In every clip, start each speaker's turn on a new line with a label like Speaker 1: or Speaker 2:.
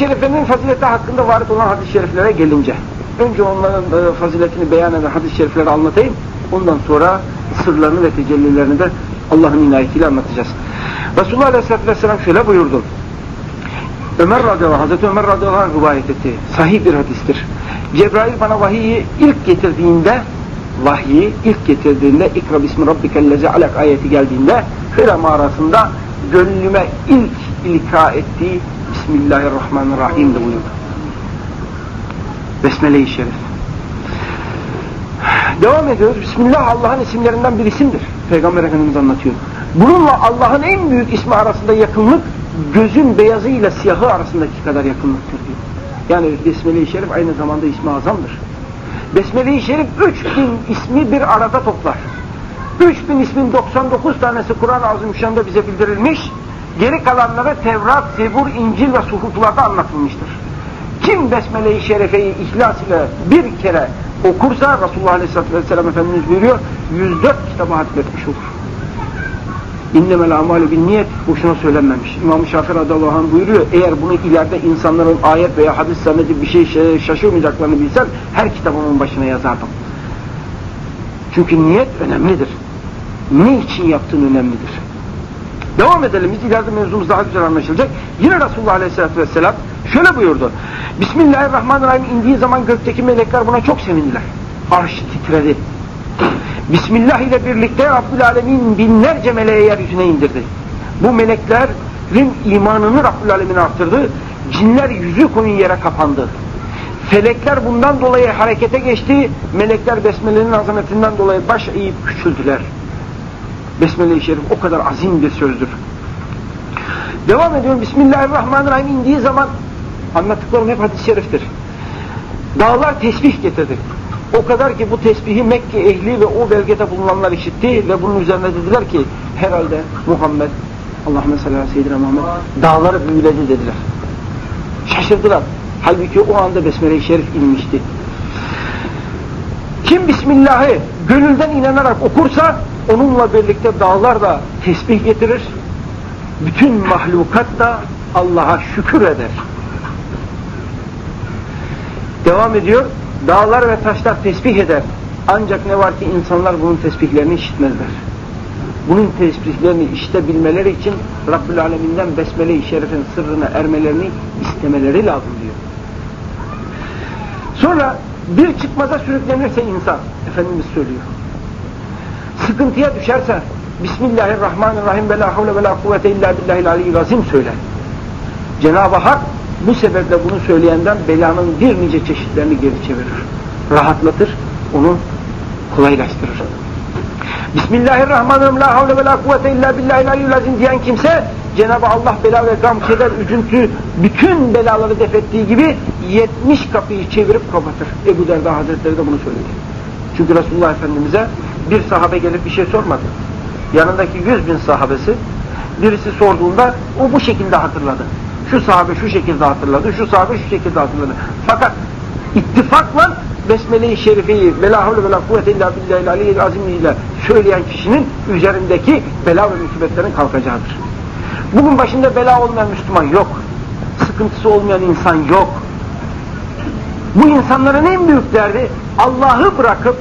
Speaker 1: Şerife'nin fazileti hakkında varit olan hadis-i şeriflere gelince, önce onların e, faziletini beyan eden hadis-i şerifleri anlatayım, ondan sonra sırlarını ve tecellilerini de Allah'ın inayetiyle anlatacağız. Resulullah Aleyhisselatü Vesselam şöyle buyurdu. Ömer radıyallahu Hazreti Ömer radıyallahu anh rivayet etti. Sahih bir hadistir. Cebrail bana vahiyi ilk getirdiğinde vahyi ilk getirdiğinde İkra bismi rabbikellezi alak ayeti geldiğinde Hira mağarasında gönlüme ilk ilka ettiği Bismillahirrahmanirrahim de buyurdu. Besmele-i Şerif. Devam ediyoruz. Bismillah Allah'ın isimlerinden bir isimdir. Peygamber Efendimiz anlatıyor. Bununla Allah'ın en büyük ismi arasında yakınlık gözün beyazı ile siyahı arasındaki kadar yakınlıktır diyor. Yani Besmele-i Şerif aynı zamanda ismi azamdır. Besmele-i Şerif 3000 ismi bir arada toplar. 3000 ismin 99 tanesi Kur'an-ı Azimüşşan'da bize bildirilmiş. Geri kalanları Tevrat, Zebur, İncil ve suhuflarda anlatılmıştır. Kim Besmele-i Şerife'yi ihlas ile bir kere okursa Resulullah Aleyhisselatü Vesselam Efendimiz buyuruyor 104 kitabı hatmetmiş olur. İnnemel amalü bin niyet boşuna söylenmemiş. İmam-ı Şafir radıyallahu anh buyuruyor eğer bunu ileride insanların ayet veya hadis zannedip bir şey şaşırmayacaklarını bilsem her kitabımın başına yazardım. Çünkü niyet önemlidir. Ne için yaptığın önemlidir. Devam edelim. İleride mevzumuz daha güzel anlaşılacak. Yine Resulullah Aleyhisselatü Vesselam şöyle buyurdu. Bismillahirrahmanirrahim indiği zaman gökteki melekler buna çok sevindiler. Arş titredi. Bismillah ile birlikte Rabbül Alemin binlerce meleğe yeryüzüne indirdi. Bu meleklerin imanını Rabbül Alemin arttırdı. Cinler yüzü koyun yere kapandı. Felekler bundan dolayı harekete geçti. Melekler Besmele'nin azametinden dolayı baş eğip küçüldüler. Besmele-i Şerif o kadar azim bir sözdür. Devam ediyorum. Bismillahirrahmanirrahim indiği zaman anlattıklarım hep hadis-i şeriftir. Dağlar tesbih getirdi. O kadar ki bu tesbihi Mekke ehli ve o bölgede bulunanlar işitti ve bunun üzerine dediler ki herhalde Muhammed aleyhi ve seyyidina Muhammed dağları büyüledi dediler. Şaşırdılar. Halbuki o anda Besmele-i Şerif inmişti. Kim Bismillah'ı gönülden inanarak okursa onunla birlikte dağlar da tesbih getirir. Bütün mahlukat da Allah'a şükür eder. Devam ediyor. Dağlar ve taşlar tesbih eder. Ancak ne var ki insanlar bunun tesbihlerini işitmezler. Bunun tesbihlerini işitebilmeleri için Rabbül Alemin'den Besmele-i Şerif'in sırrına ermelerini istemeleri lazım diyor. Sonra bir çıkmaza sürüklenirse insan, Efendimiz söylüyor. Sıkıntıya düşerse Bismillahirrahmanirrahim ve la havle ve la kuvvete illa billahil aliyyil azim söyler. Cenab-ı Hak bu sebeple bunu söyleyenden belanın bir nice çeşitlerini geri çevirir. Rahatlatır, onu kolaylaştırır. Bismillahirrahmanirrahim la havle ve la kuvvete illa billahil aliyyil azim diyen kimse Cenab-ı Allah bela ve gam, keder, üzüntü bütün belaları defettiği gibi 70 kapıyı çevirip kapatır. Ebu Derda Hazretleri de bunu söyledi. Çünkü Resulullah Efendimiz'e bir sahabe gelip bir şey sormadı. Yanındaki yüz bin sahabesi birisi sorduğunda o bu şekilde hatırladı. Şu sahabe şu şekilde hatırladı, şu sahabe şu şekilde hatırladı. Fakat ittifakla Besmele-i Şerife'yi ve la kuvvete illa billahil aliyyil azim ile söyleyen kişinin üzerindeki bela ve musibetlerin kalkacağıdır. Bugün başında bela olmayan Müslüman yok. Sıkıntısı olmayan insan yok. Bu insanların en büyük derdi Allah'ı bırakıp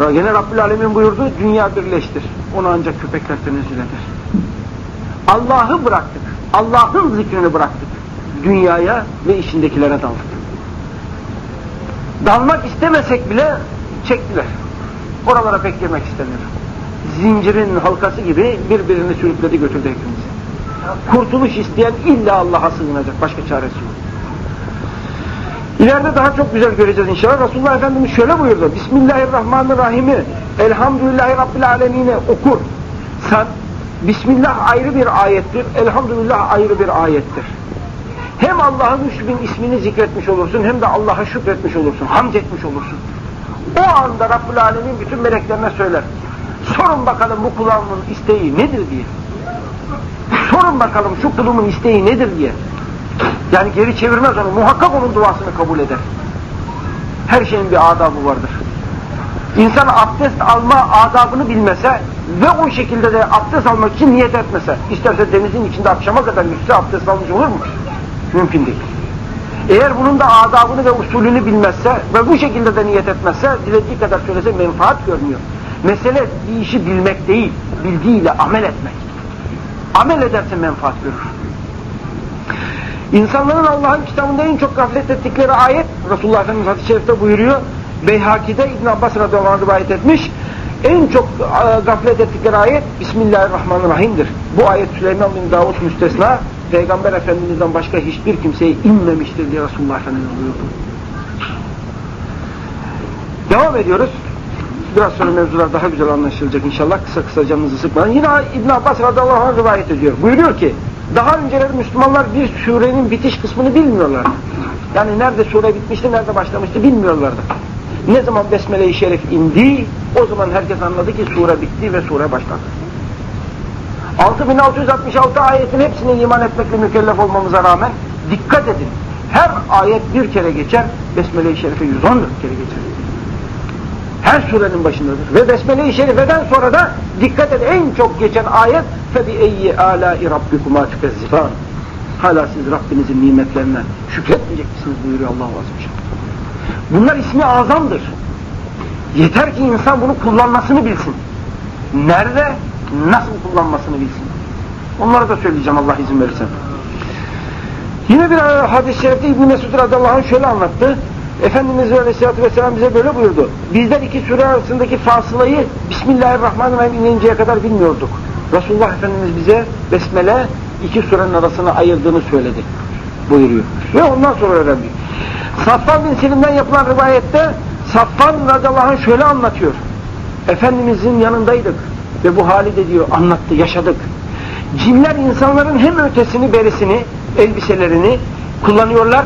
Speaker 1: Yine Rabbül Alemin buyurdu, dünya birleştir. Onu ancak köpekler tenezzül. Allah'ı bıraktık. Allah'ın zikrini bıraktık. Dünyaya ve içindekilere daldık. Dalmak istemesek bile çektiler. Oralara pek girmek istemiyorum. Zincirin halkası gibi birbirini sürükledi götürdü hepimizi. Kurtuluş isteyen illa Allah'a sığınacak. Başka çaresi yok. İleride daha çok güzel göreceğiz inşallah. Resulullah Efendimiz şöyle buyurdu. Bismillahirrahmanirrahim'i Elhamdülillahi Rabbil Alemin'e okur. Sen Bismillah ayrı bir ayettir. Elhamdülillah ayrı bir ayettir. Hem Allah'ın üç bin ismini zikretmiş olursun hem de Allah'a şükretmiş olursun. Hamd etmiş olursun. O anda Rabbül Alemin bütün meleklerine söyler. Sorun bakalım bu kulağımın isteği nedir diye. Sorun bakalım şu kulumun isteği nedir diye. Yani geri çevirmez onu. Muhakkak onun duasını kabul eder. Her şeyin bir adabı vardır. İnsan abdest alma adabını bilmese ve o şekilde de abdest almak için niyet etmese, isterse denizin içinde akşama kadar yüzse abdest almış olur mu? Mümkün değil. Eğer bunun da adabını ve usulünü bilmezse ve bu şekilde de niyet etmezse dilediği kadar söylese menfaat görmüyor. Mesele bir işi bilmek değil, bildiğiyle amel etmek. Amel ederse menfaat görür. İnsanların Allah'ın kitabında en çok gaflet ettikleri ayet, Resulullah Efendimiz hadis-i şerifte buyuruyor, Beyhaki'de İbn Abbas radıyallahu rivayet etmiş, en çok e, gaflet ettikleri ayet Bismillahirrahmanirrahim'dir. Bu ayet Süleyman bin Davud müstesna, Peygamber Efendimiz'den başka hiçbir kimseye inmemiştir diye Resulullah Efendimiz buyurdu. Devam ediyoruz. Biraz sonra mevzular daha güzel anlaşılacak inşallah. Kısa kısa canınızı sıkmadan. Yine İbn Abbas radıyallahu anh rivayet ediyor. Buyuruyor ki, daha önceleri Müslümanlar bir surenin bitiş kısmını bilmiyorlardı. Yani nerede sure bitmişti, nerede başlamıştı bilmiyorlardı. Ne zaman Besmele-i Şerif indi, o zaman herkes anladı ki sure bitti ve sure başladı. 6666 ayetin hepsine iman etmekle mükellef olmamıza rağmen dikkat edin. Her ayet bir kere geçer, Besmele-i Şerif'e 114 kere geçer. Her surenin başındadır. Ve Besmele-i Şerife'den sonra da dikkat edin en çok geçen ayet فَبِاَيِّ آلَاءِ رَبِّكُمَا تُكَزِّفَانِ Hala siz Rabbinizin nimetlerine şükretmeyecek misiniz buyuruyor Allah Azze Bunlar ismi azamdır. Yeter ki insan bunu kullanmasını bilsin. Nerede, nasıl kullanmasını bilsin. Onları da söyleyeceğim Allah izin verirse. Yine bir hadis-i şerifte İbn-i Mesud radıyallahu anh şöyle anlattı. Efendimiz Aleyhisselatü Vesselam bize böyle buyurdu. Bizler iki süre arasındaki fasılayı Bismillahirrahmanirrahim ininceye kadar bilmiyorduk. Resulullah Efendimiz bize Besmele iki sürenin arasını ayırdığını söyledi buyuruyor. Ve ondan sonra öğrendik. Safvan bin Selim'den yapılan rivayette Safvan radıyallahu anh şöyle anlatıyor. Efendimizin yanındaydık ve bu hali de diyor anlattı, yaşadık. Cinler insanların hem ötesini berisini, elbiselerini kullanıyorlar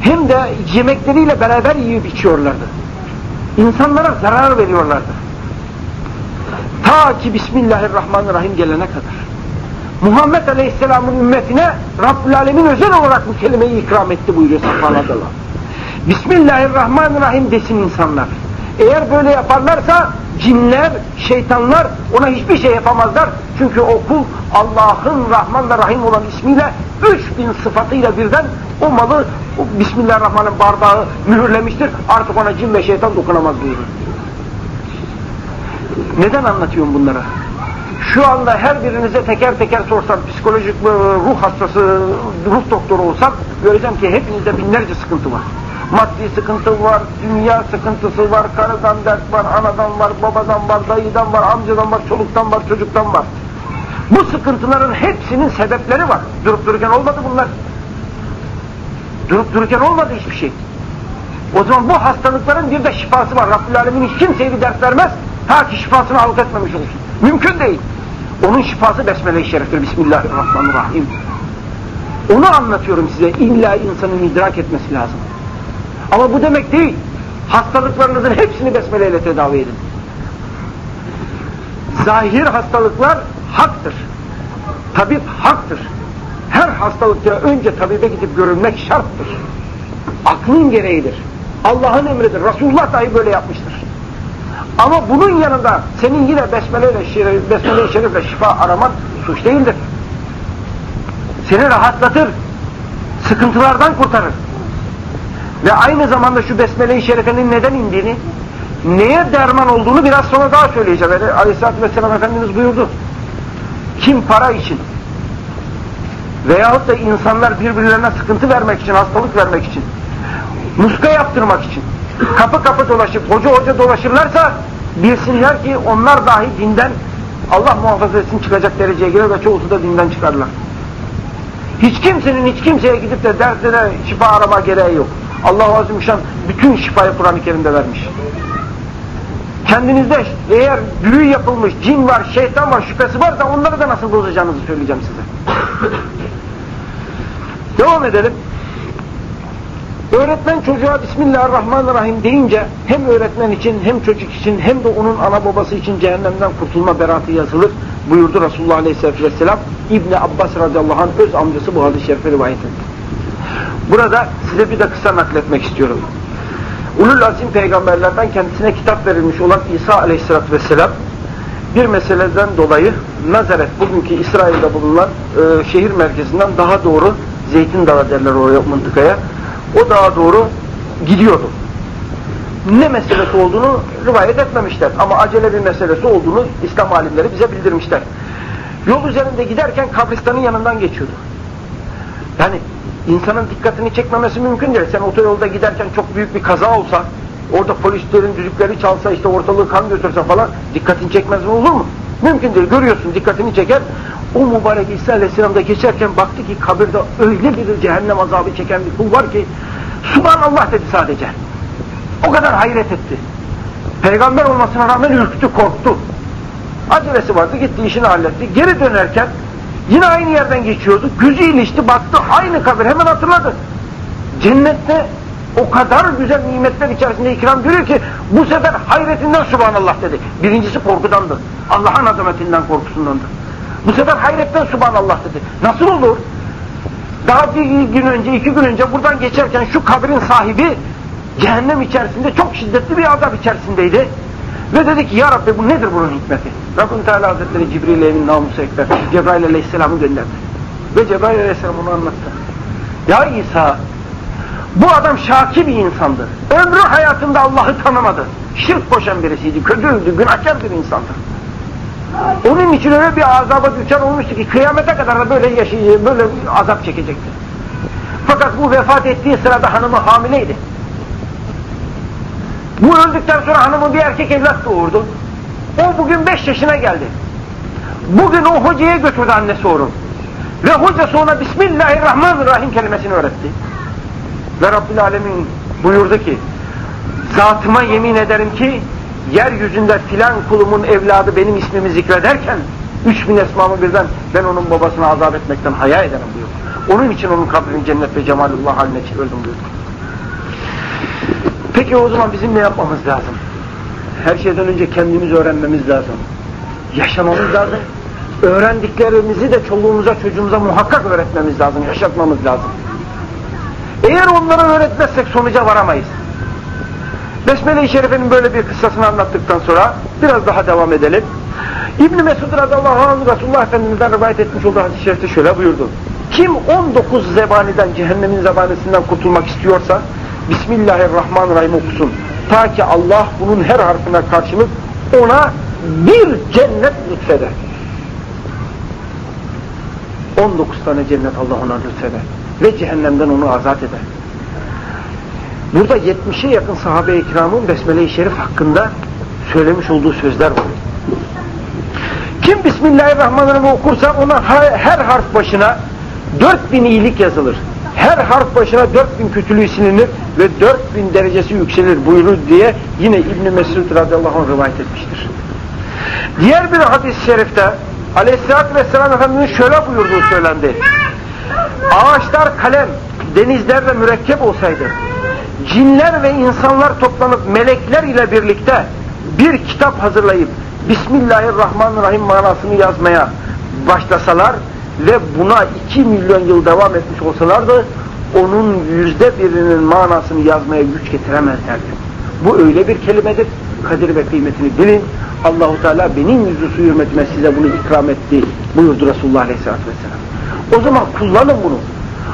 Speaker 1: hem de yemekleriyle beraber yiyip içiyorlardı. İnsanlara zarar veriyorlardı. Ta ki Bismillahirrahmanirrahim gelene kadar. Muhammed Aleyhisselam'ın ümmetine Rabbül Alemin özel olarak bu kelimeyi ikram etti buyuruyor Safvan Adallah. Bismillahirrahmanirrahim desin insanlar. Eğer böyle yaparlarsa cinler, şeytanlar ona hiçbir şey yapamazlar. Çünkü o kul Allah'ın Rahman ve Rahim olan ismiyle 3000 sıfatıyla birden o malı o Bismillahirrahmanirrahim bardağı mühürlemiştir. Artık ona cin ve şeytan dokunamaz buyuruyor. Neden anlatıyorum bunları? Şu anda her birinize teker teker sorsam, psikolojik ruh hastası, ruh doktoru olsam, göreceğim ki hepinizde binlerce sıkıntı var. Maddi sıkıntı var, dünya sıkıntısı var, karıdan dert var, anadan var, babadan var, dayıdan var, amcadan var, çoluktan var, çocuktan var. Bu sıkıntıların hepsinin sebepleri var. Durup dururken olmadı bunlar. Durup dururken olmadı hiçbir şey. O zaman bu hastalıkların bir de şifası var. Rabbül Alemin hiç kimseye bir dert vermez. Ta ki şifasını halk etmemiş olsun. Mümkün değil. Onun şifası Besmele-i Şerif'tir. Bismillahirrahmanirrahim. Onu anlatıyorum size. İlla insanın idrak etmesi lazım. Ama bu demek değil. Hastalıklarınızın hepsini Besmele ile tedavi edin. Zahir hastalıklar haktır. Tabip haktır. Her hastalıkta önce tabibe gidip görünmek şarttır. Aklın gereğidir. Allah'ın emridir. Resulullah dahi böyle yapmıştır. Ama bunun yanında senin yine besmele-i besmele şerifle şifa araman suç değildir. Seni rahatlatır. Sıkıntılardan kurtarır. Ve aynı zamanda şu besmele-i şerifenin neden indiğini, neye derman olduğunu biraz sonra daha söyleyeceğim. Yani Aleyhisselatü Vesselam Efendimiz buyurdu. Kim para için veyahut da insanlar birbirlerine sıkıntı vermek için, hastalık vermek için, muska yaptırmak için kapı kapı dolaşıp hoca hoca dolaşırlarsa bilsinler ki onlar dahi dinden Allah muhafaza etsin çıkacak dereceye gelir ve çoğusu da dinden çıkarlar. Hiç kimsenin hiç kimseye gidip de derdine şifa arama gereği yok. Allah-u Azimüşşan bütün şifayı Kur'an-ı Kerim'de vermiş. Kendinizde eğer büyü yapılmış, cin var, şeytan var, şüphesi var da onları da nasıl bozacağınızı söyleyeceğim size. Devam edelim. Öğretmen çocuğa Bismillahirrahmanirrahim deyince hem öğretmen için hem çocuk için hem de onun ana babası için cehennemden kurtulma beratı yazılır buyurdu Resulullah Aleyhisselatü Vesselam. İbni Abbas radıyallahu anh öz amcası bu hadis-i şerife rivayet etti. Burada size bir de kısa nakletmek istiyorum. Ulul Azim peygamberlerden kendisine kitap verilmiş olan İsa Aleyhisselatü Vesselam bir meseleden dolayı Nazaret bugünkü İsrail'de bulunan e, şehir merkezinden daha doğru Zeytin Dağı derler oraya mıntıkaya. O dağa doğru gidiyordu. Ne meselesi olduğunu rivayet etmemişler. Ama acele bir meselesi olduğunu İslam alimleri bize bildirmişler. Yol üzerinde giderken kabristanın yanından geçiyordu. Yani insanın dikkatini çekmemesi mümkün değil. Sen otoyolda giderken çok büyük bir kaza olsa, orada polislerin düdükleri çalsa, işte ortalığı kan götürse falan dikkatini çekmez mi olur mu? Mümkün değil. Görüyorsun dikkatini çeker. O mübarek İsa Aleyhisselam da geçerken baktı ki kabirde öyle bir cehennem azabı çeken bir kul var ki Subhanallah dedi sadece. O kadar hayret etti. Peygamber olmasına rağmen ürktü, korktu. Acelesi vardı, gitti işini halletti. Geri dönerken yine aynı yerden geçiyordu. Gözü ilişti, baktı aynı kabir. Hemen hatırladı. Cennette o kadar güzel nimetler içerisinde ikram görüyor ki bu sefer hayretinden Subhanallah dedi. Birincisi korkudandı. Allah'ın azametinden korkusundandı. Bu sefer hayretten Subhanallah dedi. Nasıl olur? Daha bir gün önce, iki gün önce buradan geçerken şu kabrin sahibi cehennem içerisinde çok şiddetli bir azap içerisindeydi. Ve dedi ki ya Rabbi bu nedir bunun hikmeti? Rabbim Teala Hazretleri Cibril evin namusu ekber. Cebrail Aleyhisselam'ı gönderdi. Ve Cebrail Aleyhisselam onu anlattı. Ya İsa bu adam şaki bir insandı. Ömrü hayatında Allah'ı tanımadı. Şirk koşan birisiydi, kötüydü, günahkar bir insandı. Onun için öyle bir azaba düşer olmuştu ki kıyamete kadar da böyle yaşayacak, böyle azap çekecekti. Fakat bu vefat ettiği sırada hanımı hamileydi. Bu öldükten sonra hanımı bir erkek evlat doğurdu. O bugün beş yaşına geldi. Bugün o hocaya götürdü annesi onu. Ve hoca sonra Bismillahirrahmanirrahim kelimesini öğretti. Ve Rabbil Alemin buyurdu ki Zatıma yemin ederim ki yeryüzünde filan kulumun evladı benim ismimi zikrederken üç bin esmamı birden ben onun babasına azap etmekten haya ederim buyurdu. Onun için onun kabrini cennet ve cemalullah haline çevirdim buyurdu. Peki o zaman bizim ne yapmamız lazım? Her şeyden önce kendimiz öğrenmemiz lazım. Yaşamamız lazım. Öğrendiklerimizi de çoluğumuza çocuğumuza muhakkak öğretmemiz lazım, yaşatmamız lazım. Eğer onları öğretmezsek sonuca varamayız. Besmele-i Şerife'nin böyle bir kıssasını anlattıktan sonra biraz daha devam edelim. İbn-i Mesud radıyallahu anh Resulullah Efendimiz'den rivayet etmiş olduğu hadis-i şerifte şöyle buyurdu. Kim 19 zebaniden, cehennemin zebanisinden kurtulmak istiyorsa Bismillahirrahmanirrahim okusun. Ta ki Allah bunun her harfine karşılık ona bir cennet lütfeder. 19 tane cennet Allah ona lütfeder. Ve cehennemden onu azat eder. Burada 70'e yakın sahabe-i kiramın Besmele-i Şerif hakkında söylemiş olduğu sözler var. Kim Bismillahirrahmanirrahim okursa ona her harf başına 4000 iyilik yazılır. Her harf başına 4000 kötülüğü silinir ve 4000 derecesi yükselir buyurur diye yine İbn Mesud radıyallahu anh rivayet etmiştir. Diğer bir hadis-i şerifte Aleyhisselatü Vesselam Efendimiz'in şöyle buyurduğu söylendi. Ağaçlar kalem, denizler de mürekkep olsaydı, cinler ve insanlar toplanıp melekler ile birlikte bir kitap hazırlayıp Bismillahirrahmanirrahim manasını yazmaya başlasalar ve buna iki milyon yıl devam etmiş olsalardı onun yüzde birinin manasını yazmaya güç getiremezlerdi. Bu öyle bir kelimedir. Kadir ve kıymetini bilin. Allahu Teala benim yüzü su hürmetime size bunu ikram etti buyurdu Resulullah Aleyhisselatü Vesselam. O zaman kullanın bunu.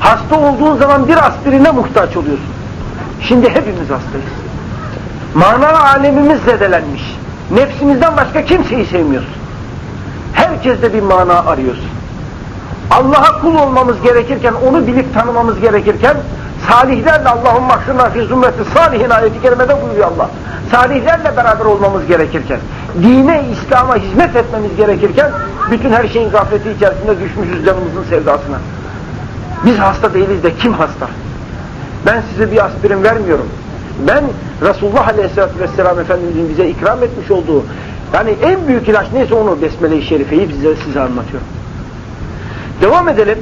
Speaker 1: Hasta olduğun zaman bir aspirine muhtaç oluyorsun. Şimdi hepimiz hastayız. Mana alemimiz zedelenmiş. Nefsimizden başka kimseyi sevmiyorsun. Herkeste bir mana arıyorsun. Allah'a kul olmamız gerekirken, onu bilip tanımamız gerekirken, salihlerle Allah'ın mahşurna fi zümreti salihin ayeti kerimede buyuruyor Allah. Salihlerle beraber olmamız gerekirken, dine, İslam'a hizmet etmemiz gerekirken, bütün her şeyin gafleti içerisinde düşmüşüz canımızın sevdasına. Biz hasta değiliz de kim hasta? Ben size bir aspirin vermiyorum. Ben Resulullah Aleyhisselatü Vesselam Efendimizin bize ikram etmiş olduğu yani en büyük ilaç neyse onu Besmele-i Şerife'yi size, size anlatıyorum. Devam edelim.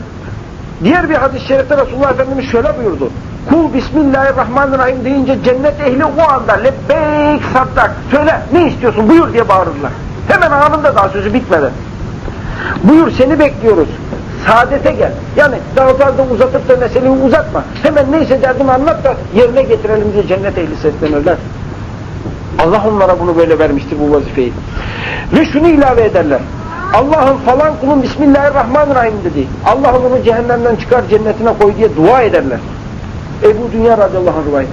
Speaker 1: Diğer bir hadis-i şerifte Resulullah Efendimiz şöyle buyurdu. Kul Bismillahirrahmanirrahim deyince cennet ehli o anda lebbeyk sattak. Söyle ne istiyorsun buyur diye bağırırlar. Hemen anında daha sözü bitmeden. Buyur seni bekliyoruz. Saadete gel. Yani daha fazla uzatıp da meseleyi uzatma. Hemen neyse derdini anlat da yerine getirelim diye cennet ehli seslenirler. Allah onlara bunu böyle vermiştir bu vazifeyi. Ve şunu ilave ederler. Allah'ım falan kulun Bismillahirrahmanirrahim dedi. Allah'ım onu cehennemden çıkar cennetine koy diye dua ederler. Ebu Dünya radıyallahu anh rivayet.